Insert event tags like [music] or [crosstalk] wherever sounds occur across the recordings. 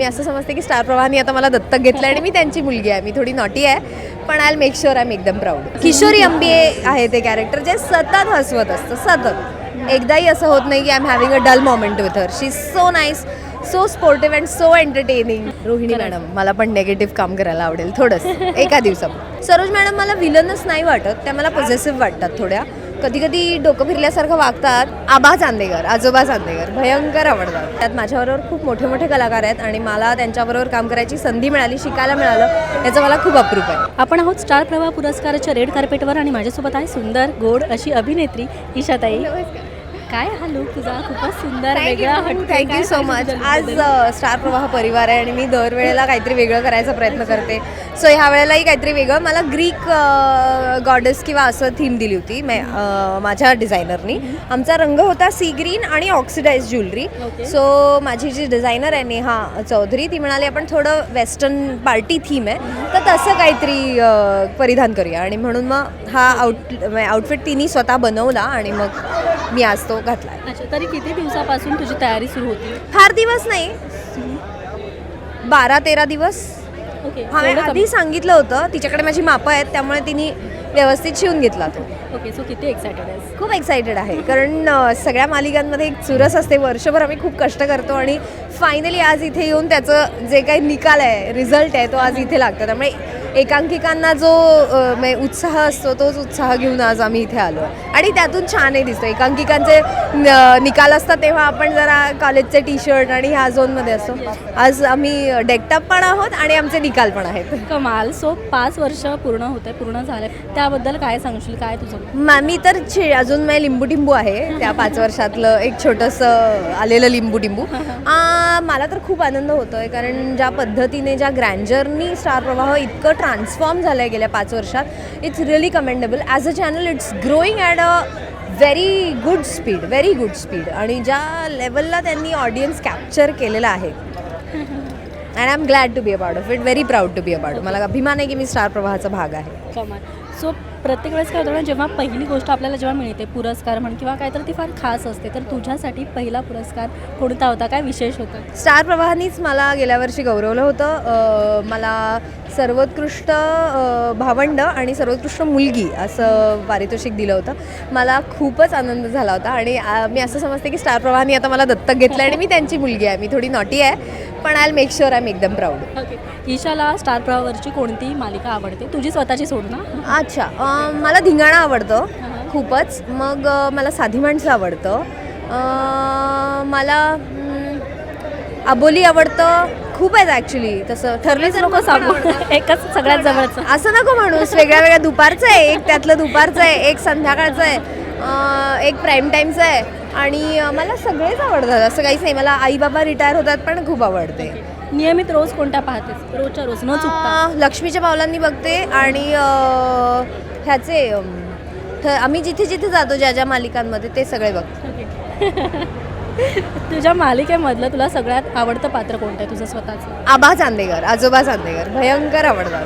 मी असं समजते की स्टार प्रवाहानी आता मला दत्तक घेतलं आणि मी त्यांची मुलगी आहे. मी थोडी नॉटी आहे पण I make sure I am एकदम प्राऊड किशोरी अंबिये आहे ते कॅरेक्टर जे सतत हसवत असतं सतत. एकदाही असं होत नाही की I am having a dull moment with her she is so nice so sportive and so entertaining Rohini madam मला पण नेगेटिव्ह काम करायला आवडेल थोडंसं एका दिवसात सरोज मॅडम मला विलनच नाही वाटत त्या मला पॉझिटिव्ह वाटतात थोड्या. कधी कधी डोकं फिरल्यासारखं वागतात. आबा चांदेकर आजोबा चांदेकर. भयंकर आवडतात. त्यात माझ्याबरोबर खूप मोठे मोठे कलाकार आहेत आणि मला त्यांच्याबरोबर काम करायची संधी मिळाली शिकायला मिळालं याचं मला खूप अप्रूप आहे. आपण आहोत स्टार प्रवाह पुरस्काराच्या रेड कार्पेटवर आणि माझ्यासोबत आहे सुंदर गोड अशी अभिनेत्री ईशाताई. काय? हा लुक तुझा खूपच सुंदर वेगळा. थँक्यू काय? So much? आज स्टार प्रवाह परिवार आहे आणि मी दरवेळेला काहीतरी वेगळं करायचा प्रयत्न करते. सो ह्या वेळेलाही काहीतरी वेगळं. मला ग्रीक गॉडेस किंवा असं थीम दिली होती माझ्या डिझायनरनी आमचा रंग होता सी ग्रीन आणि ऑक्सिडाईज ज्वेलरी. सो माझी जी डिझायनर आहे नेहा चौधरी ती म्हणाली आपण थोडं वेस्टर्न पार्टी थीम आहे. तर तसं काहीतरी परिधान करूया. आणि म्हणून मग हा आउट आउटफिट तिने स्वतः बनवला आणि मग मी आज तो घातला अच्छा तरी किती दिवसापासून तुझी तयारी सुरू होती? फार दिवस नाही. बारा तेरा दिवस. ओके हा आधी सांगितलं होतं तिच्याकडे माझी मापं आहेत त्यामुळे तिने व्यवस्थित शिवून घेतला तो ओके सो किती एक्सायटेड आहेस? खूप एक्सायटेड आहे कारण अ, सगळ्या मालिकांमध्ये एक चुरस असते. वर्षभर आम्ही खूप कष्ट करतो आणि फायनली आज इथे येऊन त्याचं जे काही निकाल आहे रिझल्ट आहे तो आज इथे लागतो. त्यामुळे एकांकिकांना जो म्हणजे उत्साह असतो तोच उत्साह घेऊन आज आम्ही इथे आलो. आणि त्यातून छानही दिसतो. एकांकिकांचे निकाल असतात तेव्हा आपण जरा कॉलेजचे टी शर्ट आणि ह्या झोनमध्ये असतो. आज आम्ही डेकटॉप पण आहोत आणि आमचे निकाल पण आहेत. कमाल. सो पाच वर्ष पूर्ण होते पूर्ण झाले त्याबद्दल काय सांगशील? काय तुझं? मा- मी तर छे अजून मी लिंबू टिंबू आहे. त्या पाच वर्षातलं एक छोटंसं आलेलं लिंबू टिंबू. मला तर खूप आनंद होतोय कारण ज्या पद्धतीने ज्या ग्रँजरनी स्टार प्रवाह इतकं ट्रान्सफॉर्म झालं आहे गेल्या पाच वर्षात. It's really commendable as a channel it's growing at a very good speed very good speed आणि ज्या लेवलला त्यांनी ऑडियन्स कॅप्चर केलेला आहे. And I am glad to be about of it very proud to be a मला अभिमान आहे की मी स्टार प्रवाहाचा भाग आहे. सो प्रत्येक वेळेस काय होतं ना जेव्हा पहिली गोष्ट आपल्याला जेव्हा मिळते पुरस्कार म्हण किंवा काय तर ती फार खास असते. तर तुझ्यासाठी पहिला पुरस्कार कोणता होता? काय विशेष होता? स्टार प्रवाहानीच मला गेल्या वर्षी गौरवलं होतं. मला सर्वोत्कृष्ट भावंड आणि सर्वोत्कृष्ट मुलगी असं पारितोषिक दिलं होतं. मला खूपच आनंद झाला होता आणि मी असं समजते की स्टार प्रवाहानी आता मला दत्तक घेतलं आणि मी त्यांची मुलगी आहे. मी थोडी नॉटी आहे. पण I make sure I am एकदम प्राऊड ओके ईशाला स्टार प्रवाहवरची कोणती मालिका आवडते? तुझी स्वतःची सोड ना. अच्छा. अ, मला धिंगाणा आवडतं खूपच. मग अ, मला साधी माणसं आवडतं. अ, मला हम्म, अबोली आवडतं. खूप आहेत ॲक्च्युली तसं ठरलेच नको सांगू. एकच सगळ्यात जवळचं. असं नको म्हणूस. वेगळ्या वेगळ्या दुपारचं आहे. एक त्यातलं दुपारचं आहे. एक संध्याकाळचं आहे. एक प्राईम टाईमचं आहे. आणि मला सगळेच आवडतात. असं काहीच नाही. मला आई बाबा रिटायर होतात पण खूप आवडते. नियमित रोज कोणत्या पाहतेस? रोजच्या रोज न चुकता. अं, लक्ष्मीच्या पावलांनी बघते आणि अं, ह्याचे अं, आम्ही जिथे जिथे जातो ज्या ज्या मालिकांमध्ये ते सगळे बघते. [laughs] तुझ्या मालिकेमधलं तुला सगळ्यात आवडतं पात्र कोणतं आहे तुझं स्वतःचं? आबा चांदेकर आजोबा चांदेकर. भयंकर आवडतात.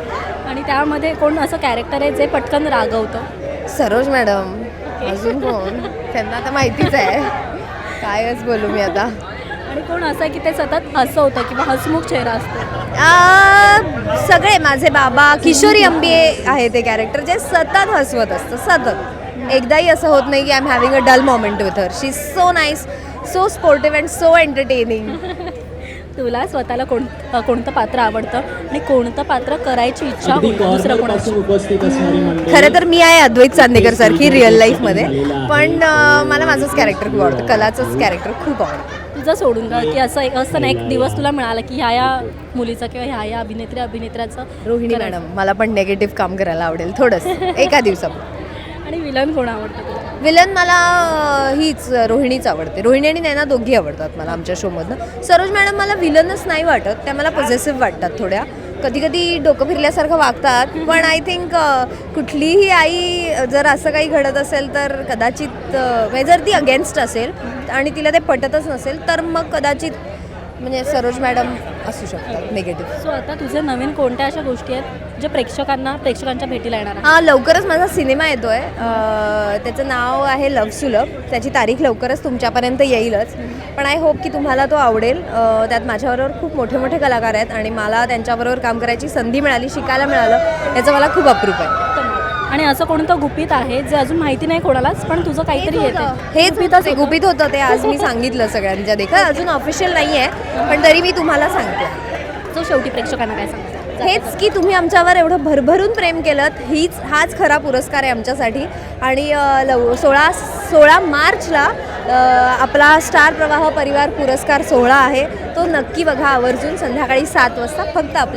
आणि त्यामध्ये कोण असं कॅरेक्टर आहे जे पटकन रागवतं? सरोज मॅडम. अजून कोण? त्यांना आता माहितीच आहे. कायच बोलू मी आता. आणि कोण असं की ते सतत हसवतं किंवा हसमुख चेहरा असतो? आ, सगळे माझे बाबा किशोरी अंबिये आहे ते कॅरेक्टर जे सतत हसवत असतं सतत. एकदाही असं होत नाही की I am having a dull moment with her she is so nice so sportive and so entertaining तुला स्वतःला कोण कोणतं पात्र आवडतं आणि कोणतं पात्र करायची इच्छा दुसरं कोणाची? खरं तर मी आहे अद्वैत चांदेकर सारखी रिअल लाईफमध्ये पण मला माझंच कॅरेक्टर खूप आवडतं. कलाचंच कॅरेक्टर खूप आवडतं. तुझं सोडून का की असं एक असं ना एक दिवस तुला मिळाला की ह्या या मुलीचं किंवा ह्या या अभिनेत्री अभिनेत्र्याचं रोहिणी. मॅडम मला पण नेगेटिव्ह काम करायला आवडेल थोडंसं. एका दिवसात आणि विलन कोण आवडतं तुला? विलन मला अं, हीच रोहिणीच आवडते. रोहिणी आणि नैना दोघी आवडतात मला आमच्या शोमधनं सरोज मॅडम मला विलनच नाही वाटत त्या मला पॉझिटिव्ह वाटतात थोड्या. कधी कधी डोकं फिरल्यासारखं वागतात पण आय थिंक कुठलीही आई अं, जर असं काही घडत असेल तर कदाचित अं, म्हणजे जर ती अगेन्स्ट असेल आणि तिला ते पटतच नसेल तर मग कदाचित म्हणजे सरोज मॅडम असू शकतात निगेटिव्ह सो आता तुझे नवीन कोणत्या अशा गोष्टी आहेत जे प्रेक्षकांना प्रेक्षकांच्या भेटीला येणार हा लवकरच माझा सिनेमा येतो आहे त्याचं नाव आहे लव सुलभ. त्याची तारीख लवकरच तुमच्यापर्यंत येईलच. पण आय होप की तुम्हाला तो आवडेल. अ, त्यात माझ्याबरोबर खूप मोठे मोठे कलाकार आहेत आणि मला त्यांच्याबरोबर काम करायची संधी मिळाली शिकायला मिळालं याचं मला खूप अप्रूप आहे. आणि असं कोणतं गुपित आहे जे अजून माहिती नाही कोणालाच पण तुझं काहीतरी हेच येते. हेच गुपित गुपित होतं ते आज [laughs] मी सांगितलं सगळ्यांच्या देखत. अजून ऑफिशियल नाही आहे पण तरी मी तुम्हाला सांगते. सो शेवटी प्रेक्षकांना काय सांगतो हेच की तुम्ही आमच्यावर एवढं भरभरून प्रेम केलं हीच हाच खरा पुरस्कार आहे आमच्यासाठी. आणि लव सोळा सोळा मार्चला आपला स्टार प्रवाह परिवार पुरस्कार सोहळा आहे. तो नक्की बघा आवर्जून संध्याकाळी सात वाजता फक्त आपल्या